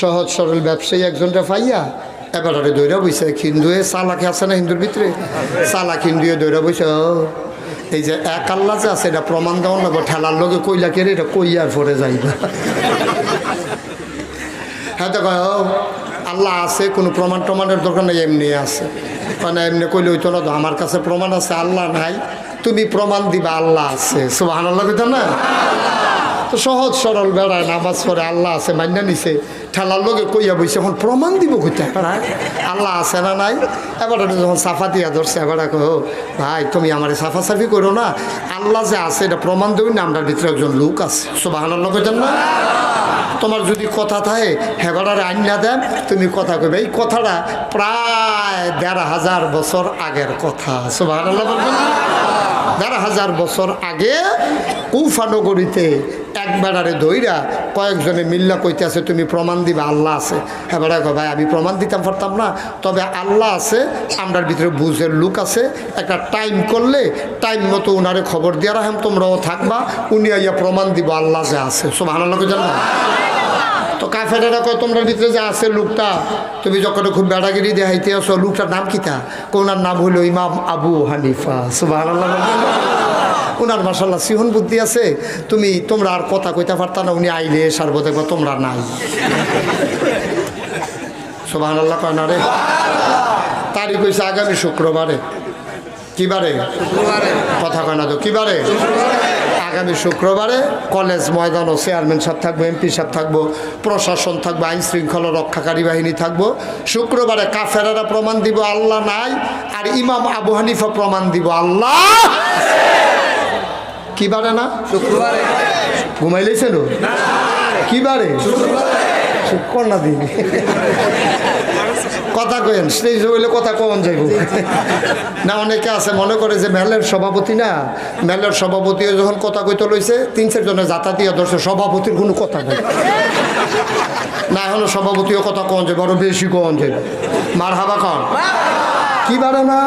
সহজ সরল ব্যবসায়ী একজনটা পাইয়া এবারে দৈরা বইছে হিন্দুয়ে চালাকি আছে না হিন্দুর ভিতরে? চালাক হিন্দুয়ে দৈরা বইছে এই যে এক আল্লাহ যে আছে এটা প্রমাণ দেওয়া লাগবে ঠেলার লগে কইলা কেড়ে এটা কইয়ার পরে যাইবা হ্যাঁ কয়, আল্লাহ আছে কোনো প্রমাণ টমানের দরকার নেই এমনি আছে। মানে এমনি কইলে হইতো না আমার কাছে প্রমাণ আছে আল্লাহ নাই। তুমি প্রমাণ দিবা আল্লাহ আছে। সুবাহ আল্লাহ না? সহজ সরল বেড়ায় নামাজ পড়ে, আল্লাহ আছে মান্যা নিছে। ঠেলার লোকে কইয়া বইছে, এখন প্রমাণ দিব বেড়ায় আল্লাহ আছে না নাই? এবার যখন সাফা দিয়া ধরছে, এবার কো ভাই, তুমি আমার সাফা সাফি করো না। আল্লাহ যে আছে, এটা প্রমাণ দেবই না, আমরা ভিতরে একজন লোক আছে। সুবাহ আল্লাহ না। তোমার যদি কথা থাকে হেগড়ার আইন দেন, তুমি কথা কইবে। এই কথাটা প্রায় দেড় হাজার বছর আগের কথা। সুবাহ আল্লাহ বলবেন না? দেড় হাজার বছর আগে কুফা নগরীতে এক বেড়ারে ধইরা কয়েকজনে মিল্লা কইতে আছে তুমি প্রমাণ দিবা আল্লাহ আছে। হ্যাঁ বেড়া কয়, ভাই আমি প্রমাণ দিতাম পারতাম না। তবে আল্লাহ আছে আমরার ভিতরে বুঝের লোক আছে। একটা টাইম করলে টাইম মতো উনারে খবর দিয়ে রাখেন তোমরাও থাকবা উনি আইয়া প্রমাণ দিব আল্লাহ যে আছে। সব আল্লাহকে জানবা তো কাফেরেরা কয় তোমরা ভিতরে যে আছে লোকটা, তুমি যখন খুব বেড়াগিরি দেখাইতে আসো, লোকটার নাম কিতা কোনার নাম হইল ইমাম আবু হানিফা। সুবাহ ওনার মাসাল্লাহ সিহন বুদ্ধি আছে। তুমি, তোমরা আর কথা কইতে পারতা না, উনি আইলে সারবো দেখব তোমরা নাই। সুবাহ আল্লাহ কয় না রে? তারিখ হয়েছে আগামী শুক্রবারে। কিবারে? কথা কয় না তো কিবারে? আগামী শুক্রবারে কলেজ ময়দান ও চেয়ারম্যান সাহেব থাকব এমপি সাহেব থাকব প্রশাসন থাকব আইন শৃঙ্খলা রক্ষাকারী বাহিনী থাকব। শুক্রবারে কাফেরারা প্রমাণ দিব আল্লাহ নাই আর ইমাম আবু হানিফা প্রমাণ দিব আল্লাহ! কি বারে না? শুক্রবারে। ঘুমাইলেছিল কি বারে না দিন। কথা কয়েন সেই হইলে কথা কন যাইব। না, অনেকে আছে, মনে করে যে মেলের সভাপতি না। মেলের সভাপতি যখন কথা কইতে লইছে, তিন চারজনে যাতা দিয়ে ধরছে, সভাপতির কোনো কথা নেই। না, এখন সভাপতিও কথা কন যাবে আরও বেশি কন যাবে মার হাবা কন কি বারে না?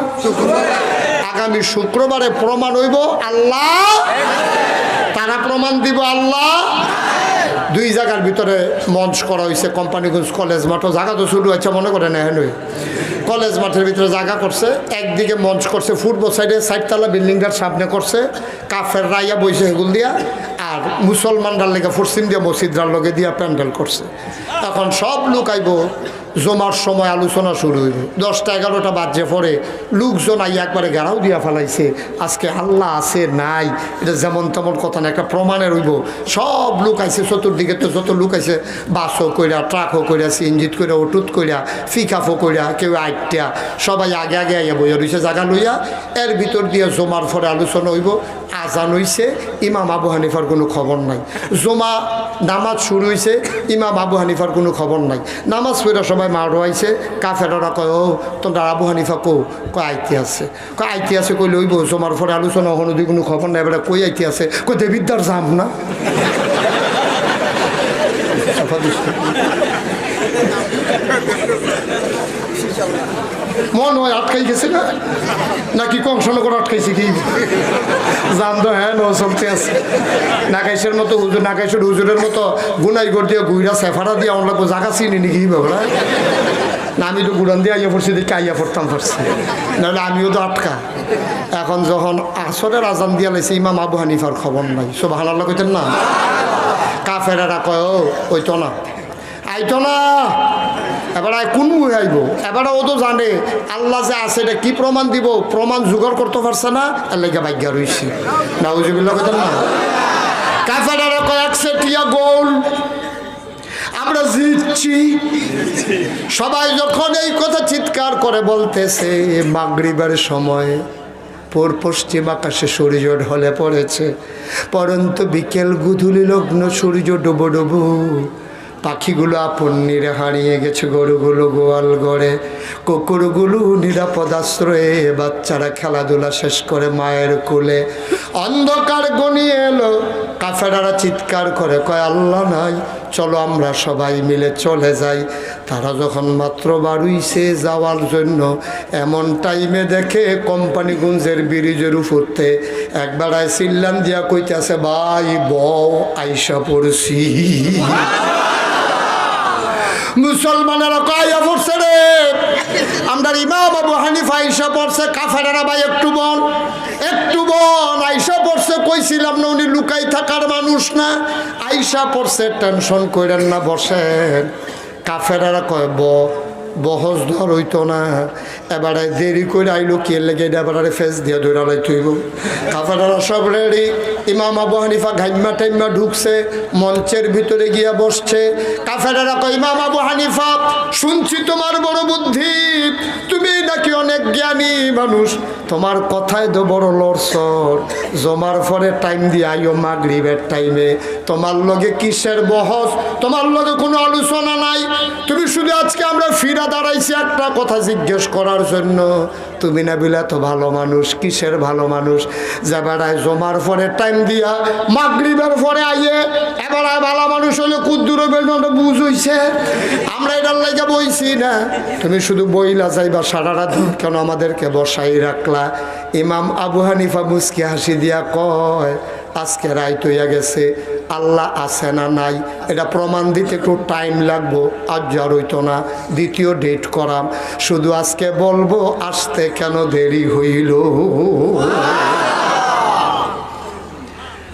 আগামী শুক্রবারে প্রমাণ হইব, আল্লাহ। তারা প্রমাণ দিব, আল্লাহ। দুই জায়গার ভিতরে মঞ্চ করা হয়েছে কোম্পানিগঞ্জ কলেজ মাঠও। জায়গা তো শুরু হয়েছে, মনে করে হেনই কলেজ মাঠের ভিতরে জায়গা করছে, একদিকে মঞ্চ করছে, ফুটবল সাইডে সাইডতলা বিল্ডিংটার সামনে করছে, কাফের রাইয়া বইছে হেগুল দিয়া, আর মুসলমানরার লেগে পশ্চিম দিয়া মসজিদরার লগে দিয়া প্যান্ডেল করছে। এখন সব লোক আইব জমার সময় আলোচনা শুরু হইব দশটা, এগারোটা বাজে পরে লোকজন আই একবারে গেরাও দিয়া ফেলাইছে। আজকে আল্লাহ আছে, নাই। এটা যেমন তেমন কথা না, একটা প্রমাণের হইব। সব লোক আইছে, চতুর্দিকে তো যত লোক আইছে, বাসও কইরা, ট্রাকও কইরা, সিএনজিত কইরা ওটুত কইরা ফিকাফও কইরা, কেউ আইটিয়া, সবাই আগে আগে আইয়া বইয়া রইছে জায়গা লইয়া। এর ভিতর দিয়ে জমার পরে আলোচনা হইব। আজান হইছে, ইমাম আবু হানিফার কোনো খবর নাই। জমা নামাজ শুরু হয়েছে ইমাম আবু হানিফার কোনো খবর নাই। নামাজ পড়ে সবাই মারো আইছে কাফেররা কয় ও তোমরা আবু হানিফা কো? কয়, আইতে আছে। কয়, আইতে আছে? কই লইব জমার পরে আলোচনা হনুদি কোনো খবর নাই এবার কই আইতে আছে। কই দেবিদ্যার যাম না। মন হয়, আটকাই গেছে না? নাকি কংসনগর আটকাইছে কি? জান তো হ্যাঁ নো চলতে আছে। নাকাইশের মতো হুজুর নাকাইশের হুজুরের মতো গুনাই গড় দিয়ে গুইরা সেফারা দিয়ে আমরা জায়গা চিনি নাকি বাবরা না, আমি তো গুড়ান দিয়ে আইয়া পড়ছি, দেখে আইয়া পড়তাম পারছি নাহলে আমিও তো আটকা। এখন যখন আসরের আজান দিয়া লাইছে, ইমাম আবু হানিফার খবর নাই। সব হানাল্লা কইতেন না? কাফেরারা কয়, ও, ওইতো না। আইতো না! এবার কোন মুই আইব? এবার ও তো জানে, আল্লাহ যে আছে এটা কি প্রমাণ দিব? প্রমাণ জোগাড় করতে পারছে না লেগে ভাগ্য রইছি। না উজুবিল্লা কথা না? কাফেরারা কয়েক সেটিয়া গোল। আমরা জিতছি। সবাই যখন এই কথা চিৎকার করে বলতেছে, মাগরিবের সময় পর পশ্চিম আকাশে সূর্য ঢলে পড়েছে, পরন্ত বিকেল গুধুলি লগ্ন সূর্য ডুবো ডুবো। পাখিগুলো আপন নিরে হারিয়ে গেছে গরুগুলো গোয়াল গড়ে। কুকুরগুলো নিরাপদ আশ্রয়ে, বাচ্চারা খেলাধুলা শেষ করে মায়ের কোলে। অন্ধকার গনিয়ে এলো, কাফেরারা চিৎকার করে, কয়, আল্লাহ নাই, চলো আমরা সবাই মিলে চলে যাই। তারা যখন মাত্র বাড়ুইছে যাওয়ার জন্য এমন টাইমে দেখে কোম্পানিগঞ্জের ব্রিজের উপরতে একবেলায় সিল্লান দিয়া কইতেছে, ভাই, বউ, আইসা পড়ছি। মুসলমানেরা কয়া পড়ছে রে? আমরা ইমাম আবু হানিফা আইসা পড়ছে, কাফারেরা ভাই, একটু বল একটু বল। আইসা পড়ছে, কইছিলাম না উনি লুকাই থাকার মানুষ না। আইসা পড়ছে, টেনশন কইরেন না, বসেন। কাফেরারা কয় বহস ধর হইতো না। এবারে দেরি করে আইলো, কে লেগে এবারে ফেস দিয়ে ধরে তুইব কাফেরারা সব রেডি ইমাম আবু হানিফা ঘাইমা টাইমা ঢুকছে, মঞ্চের ভিতরে গিয়া বসছে। কাফেরারা কয়, ইমাম আবু হানিফা, শুনছি তোমার বড় বুদ্ধি। তুমি নাকি অনেক জ্ঞানী মানুষ? তোমার কথায় তো বড় লড়সর। জমার পরে টাইম দিয়ে আইও মাগরিবের টাইমে তোমার লগে কিসের বহস? তোমার লগে কোনো আলোচনা নাই? তুমি শুধু আজকে আমরা ফিরা দাঁড়াইছি একটা কথা জিজ্ঞেস করার জন্য। তুমি না বিলা তো ভালো মানুষ, কিসের ভালো মানুষ? যে বেড়ায় জমার পরে টাইম দিয়া, মাগরিবের পরে আইয়ে, এবার ভালো মানুষ হলে কুদ্দুর বুঝ হইছে। আমরা এটার লাগে বইছি না। তুমি শুধু বইলা যাইবা সারা রাত কেন আমাদেরকে বসাই রাখলা? ইমাম আবু হানিফা মুসকি হাসি দিয়া কয়, আজকে রায় তৈয়া গেছে আল্লাহ আছে না নাই? এটা প্রমাণ দিতে একটু টাইম লাগবো আজ আর হইতো না। দ্বিতীয় ডেট করাম। শুধু আজকে বলব, আসতে কেন দেরি হইল?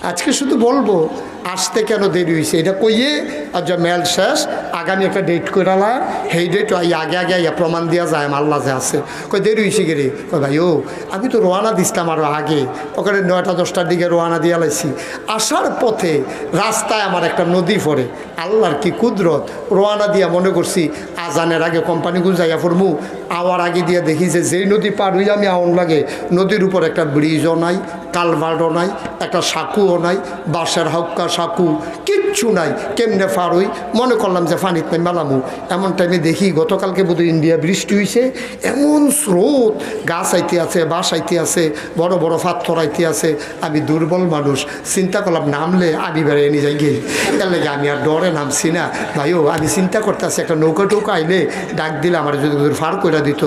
আজকে শুধু বলব, আসতে কেন দেরি হয়েছে এটা কইয়ে আর যা মেল শেষ, আগামী একটা ডেট করালা সেই ডেট আই আগে আগে আইয়া প্রমাণ দেওয়া যায় আল্লাহ যে আছে। কই দেরি হয়েছে গেরে কই ভাই, ও, আমি তো রোয়ানা দিছিলাম আরও আগে। ওখানে নয়টা দশটার দিকে রোয়ানা দিয়ে লাইছি। আসার পথে রাস্তায় আমার একটা নদী পড়ে। আল্লাহর কি কুদরত। রোয়ানা দিয়া মনে করছি আজানের আগে কোম্পানি যাইয়া ফুরমু, আওয়ার আগে দিয়ে দেখি যে যেই নদী পার হইয়া আমি আউন লাগে, নদীর উপর একটা ব্রিজও নাই কালভার্টও নাই, একটা সাঁকুও নাই, বাঁশের হাক্কা সাঁকু কিচ্ছু নাই। কেমনে হই? মনে করলাম যে ফানিতে মেলামু এমন টাইমে দেখি গতকালকে বোধহয় ইন্ডিয়া বৃষ্টি হয়েছে এমন স্রোত। গাছ আইতে আছে, বাঁশ আইতে আছে, বড় বড় পাথর আইতে আছে। আমি দুর্বল মানুষ। চিন্তা করলাম, নামলে আমি বেড়ে নিয়ে যাই গে এর লাগে আমি আর ডরে নামছি না। ভাইও আমি চিন্তা করতেছি, একটা নৌকা টৌকা আইলে ডাক দিলে আমার যদি ফার করে দিত।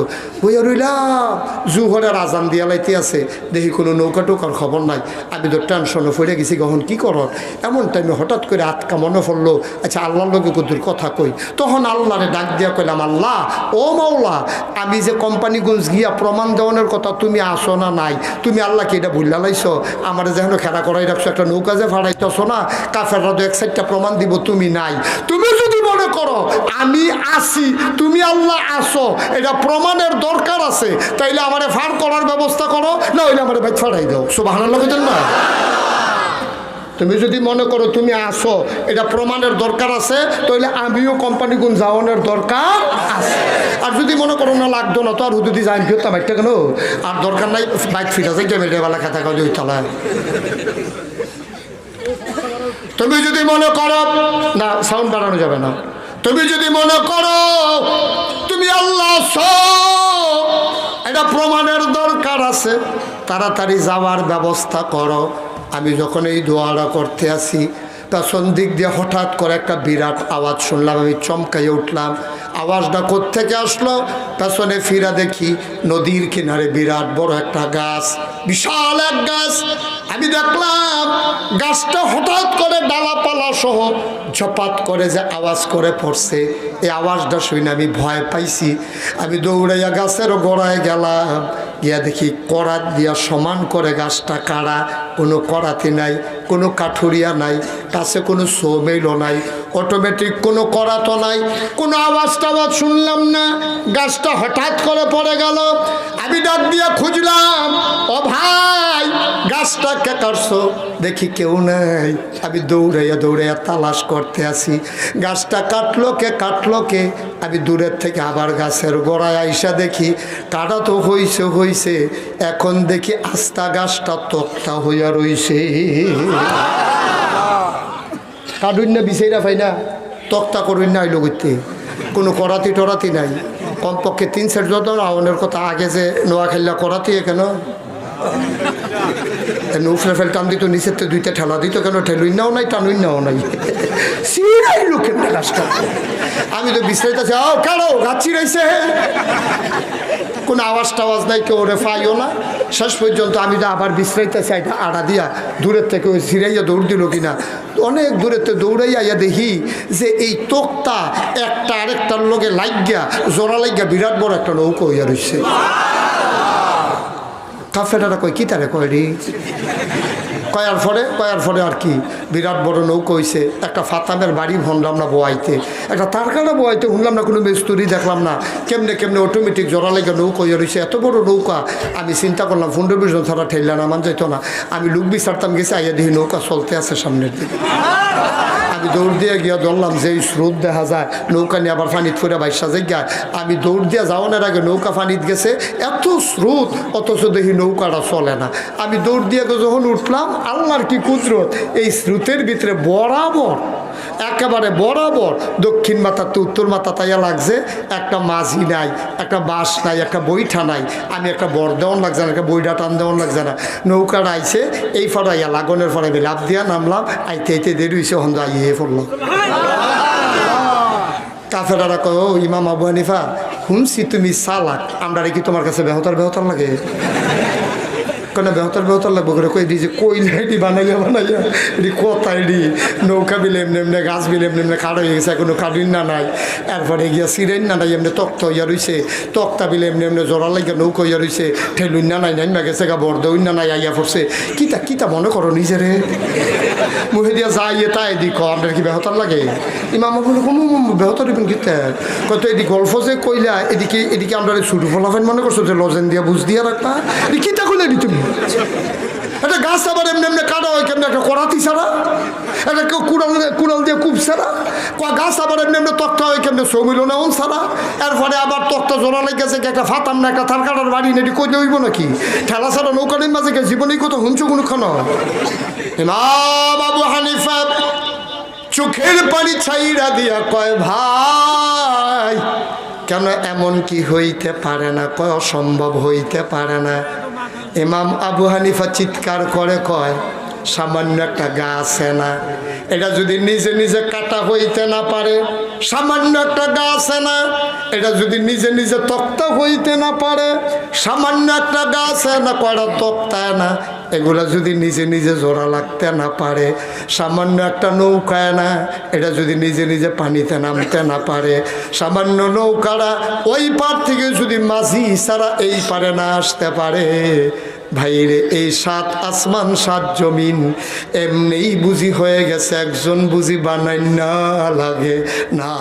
ওই রইলাম। জুহরের আজান দিয়া লাইতে আছে। দেখি কোনো নৌকা টৌকার খবর নাই। আমি তো টেনশনে পড়ে গেছি, কখন কি কর এমন টাইমে হঠাৎ করে আটকা মনে পড়ল। আচ্ছা আল্লাহর লোকে কদুর কথা কই। তখন আল্লাহরে ডাক দিয়া কইলাম, আল্লাহ, ও মাওলা, আমি যে কোম্পানিগঞ্জ গিয়া প্রমাণ দেওয়ানোর কথা তুমি আসো না নাই? তুমি আল্লাহকে এটা ভুল্লা লাইছ? আমার যেন খেলা করাই রাখছো, একটা নৌকা যে ভাড়াইতেছো না, কাফেররা তো এক সাইডটা প্রমাণ দিব তুমি নাই। তুমি যদি মনে করো, আমি আসি, তুমি আল্লাহ আসো, এটা প্রমাণের দরকার আছে, তাইলে আমারে ফার করার ব্যবস্থা করো, না হইলে আমার ভাই ফাড়াই দাও। সুবাহ না? তুমি যদি মনে করো তুমি আসো এটা প্রমাণের দরকার আছে তাহলে আমিও কোম্পানি গুণ যাওয়ানোর দরকার আছে। আর যদি মনে করো না লাগতো না তো আর হুদুদি যাই ফিরতাম বাইকটা কেন? আর দরকার নাই বাইক ফিটা যায় ক্যামেরা বেলা খাতা কাজ ওই চালায় তুমি যদি মনে করো না সাউন্ড বাড়ানো যাবে না। তুমি যদি মনে করো তুমি আল্লাহ আছো, এটা প্রমাণের দরকার আছে। তাড়াতাড়ি যাওয়ার ব্যবস্থা করো। আমি যখন এই দোয়াটা করতে আসি পেছন দিক দিয়ে হঠাৎ করে একটা বিরাট আওয়াজ শুনলাম, আমি চমকাই উঠলাম। আওয়াজটা কোত্থেকে আসলো? পেছনে ফিরা দেখি নদীর কিনারে বিরাট বড় একটা গাছ, বিশাল এক গাছ। আমি দেখলাম গাছটা হঠাৎ করে ডালাপালা সহ ঝপাত করে যে আওয়াজ করে পড়ছে। এই আওয়াজটা শুনে আমি ভয় পাইছি। আমি দৌড়াইয়া গাছের গোড়ায় গেলাম। গিয়া দেখি কড়াত দিয়া সমান করে গাছটা কাড়া, কোনো কড়াতে নাই, কোনো কাঠুরিয়া নাই কাছে কোনো সোমেলও নাই অটোমেটিক কোনো করাতো নাই, কোনো আওয়াজ টাওয়াজ শুনলাম না, গাছটা হঠাৎ করে পড়ে গেল, আমি ডাক দিয়া খুঁজলাম, ও ভাই কে কাটছো? দেখি কেউ নাই। আমি দৌড়াইয়া দৌড়াইয়া তালাশ করতে আসি গাছটা কাটলো কে কাটলো কে? আমি দূরের থেকে আবার গাছের গোড়ায় আইসা দেখি, কাটা তো হইছে হইছে। এখন দেখি আস্তা গাছটা তক্তা হইয়া রইছে। কাটুন না বিচাইরা পাই না। তক্তা করুন না আইলো করতে কোনো করাতি টরাতি নাই। কমপক্ষে তিন সেট যত আওয়ানের কথা আগে যে নোয়া খেললা করাতি কেন নুফলে ফেল টান দিত, নিচের তো দুইটা ঠেলা দিত, কেন ঠেলুই নাও নাই, টানুই নাও নাই? সিরাই লোকের গাছটা আমি তো বিশ্রাইতেছি আও কেন গাছ চিরাইছে। কোনো আওয়াজ টাওয়াজ নাই, কেউ ওরে পাইও না। শেষ পর্যন্ত আমি তো আবার বিশ্রাইতেছি এটা আড়া দিয়া দূরের থেকে ওই সিরাইয়া দৌড় দিল কিনা। অনেক দূরেতে দৌড়াই আইয়া দেখি যে এই তোকটা একটা আরেকটার লগে লাগিয়া জোড়া লাগিয়া বিরাট বড় একটা নৌকো হইয়া রয়েছে কাফেরারা কয় কি তারে কয় রে? কয়ার ফলে? কয়ার ফলে আর কি? বিরাট বড় নৌকো হইছে, একটা ফাতামের বাড়ি ভনলাম না বোয়াইতে। একটা তারকাটা বোয়াইতে শুনলাম না, কোনো মিস্তুরি দেখলাম না। কেমনে কেমনে অটোমেটিক জোড়া লেগে নৌকো হয়ে রয়েছে এত বড় নৌকা। আমি চিন্তা করলাম ফুন্ডে বিজন ছাড়া ঠেললা না যাইতো না। আমি লুক বিচারতাম, গেছি, আইয়া দেখি নৌকা চলতে আছে সামনের দিকে। আমি দৌড় দিয়ে গিয়া ধরলাম যে স্রোত দেখা যায়, নৌকা নিয়ে আবার ফানিত ফুরে বাইশা গিয়া। আমি দৌড় দিয়ে যাওয়ানোর আগে নৌকা ফানিত গেছে, এত স্রোত, অথচ দেখি নৌকাটা চলে না। আমি দৌড় দিয়ে যখন উঠলাম, আল্লাহর কি কুদরত, এই স্রোতের ভিতরে বরাবর একেবারে বরাবর দক্ষিণ মাথা তো উত্তর মাথা তাইয়া লাগছে, একটা মাঝি নাই, একটা বাঁশ নাই, একটা বইঠা নাই, আমি একটা বর দেওয়ান লাগছে না একটা বইটা টান দেওয়ান লাগছে না। নৌকাটা আইছে এই ফটাইয়া লাগনের আমি লাভ দিয়া নামলাম, আইতে আইতে দেরি হয়েছে হন্দ আইয়ে পড়লাম কাফেরারা কয়, ও ইমাম আবু হানিফা, শুনছি তুমি সালাক আমরা কি তোমার কাছে বেহতার বেহতার লাগে? কেন বেহতার বেহতার লাগবো করে? কই দি যে কই লাইডি বানাইলে বানাইয়া এটি কোথায় এডি নৌকা বিলে এমনি এমনি, গাছ বিলে এমনি এমনি কাঠ হয়ে গেছে কোনো কাঠিন না নাই। এরপরে গিয়া সিরেন না নাই, এমনি তক্ত হইয়া রইছে। তক্তা বিলে এমনি এমনি জোড়া লাগিয়া নৌকা হইয়া রইছে। ঠেলুন না নাই, নাইমা গেছে গা বর্দ না নাই, আইয়া পড়ছে। কিতা কিতা মনে করো নিজেরে? মুহে দিয়া যাই এটা এদিক আপনার কি বেহতার লাগে? ইমাম বলে কম বেহতার ইবেন কিতা কত এদিক গল্প যে কইলা, এদিকে এদিকে আমরা ছুটু ফলাফেন মনে করছ যে লজেন দিয়া, বুঝ দিয়া রাখবা। কিতা কইলে এদি তুমি? একটা গাছ আবার এমনি এমনি কাটা হয় কেমনি? একটা করাতি ছাড়া? একটা কুড়াল কুড়াল দিয়ে কূপ ছাড়া? গাছ আবার এমনি এমনি তক্তা হয় কেমনি? সমিল না ওন ছাড়া? এরপরে আবার তক্তা জোড়া লেগেছে একটা ফাতাম না একটা থার কাটার বাড়ি নেটি কইলে হইব নাকি? ঠেলা ছাড়া নৌকা নেই মাঝে জীবনেই কত হুঁচু কোনখান? ইমাম আবু হানিফা চোখের পানি ছাইড়া দিয়া কয়, ভাই, কেন এমন কি হইতে পারে না? কয়, অসম্ভব হইতে পারে না। ইমাম আবু হানিফা চিৎকার করে কয়, সামান্য একটা গা গাছ না। এটা যদি নিজে নিজে কাটা হইতে না পারে সামান্য একটা গাছ না। এটা যদি নিজে নিজে তক্তা হইতে না পারে সামান্য একটা গাছ না, কয়টা তক্তা না? এগুলা যদি নিজে নিজে জোড়া লাগতে না পারে, সামান্য একটা নৌকায় না, এটা যদি নিজে নিজে পানিতে নামতে না পারে, সামান্য নৌকারা ওই পার থেকে যদি মাঝি ছাড়া এই পারে না আসতে পারে। ভাইরে, এই সাত আসমান, সাত জমিন, এমনিই বুঝি হয়ে গেছে, একজন বুঝি বানাই না লাগে না।